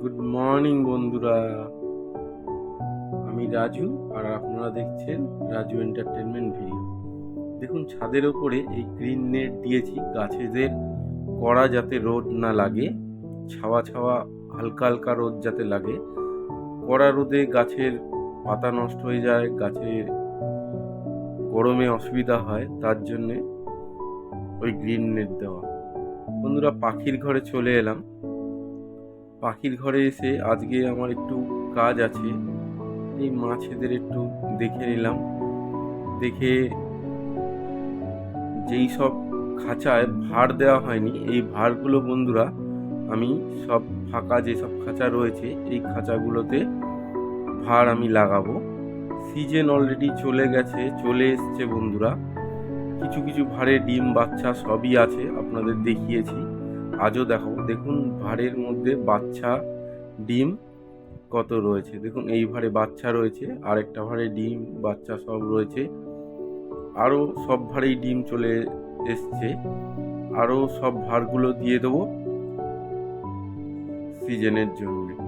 Good morning বন্ধুরা। আমি রাজু, আর আপনারা দেখছেন রাজু এন্টারটেনমেন্ট ভিডিও দেখুন, ছাদের ওপরে এই গ্রিন নেট দিয়েছি। গাছেদের কড়া যাতে রোদ না লাগে, ছাওয়া ছাওয়া, হালকা হালকা রোদ যাতে লাগে। কড়া রোদে গাছের পাতা নষ্ট হয়ে যায় গাছের গরমে অসুবিধা হয়, তার জন্যে ওই গ্রিন নেট দেওয়া। বন্ধুরা, পাখির ঘরে চলে এলাম। পাখির ঘরে এসে আজকে আমার একটু কাজ আছে। এই মাছেদের একটু দেখে নিলাম। দেখে যেই সব খাঁচায় ভাড় দেওয়া হয়নি, এই ভাড়গুলো বন্ধুরা, আমি সব ফাঁকা যেসব খাঁচা রয়েছে, এই খাঁচাগুলোতে ভাড় আমি লাগাবো। সিজন অলরেডি চলে গেছে, চলে এসছে বন্ধুরা। কিছু কিছু ভাড়ে ডিম, বাচ্চা সবই আছে, আপনাদের দেখিয়েছি। আজও দেখাবো। দেখুন, ভাঁড়ের মধ্যে বাচ্চা ডিম কত রয়েছে। দেখুন, এই ভাড়ে বাচ্চা রয়েছে, আরেকটা ভাড়ে ডিম, বাচ্চা সব রয়েছে। আরও সব ভাঁড়েই ডিম চলে এসছে। আরও সব ভাঁড়গুলো দিয়ে দেবো সিজনের জন্য।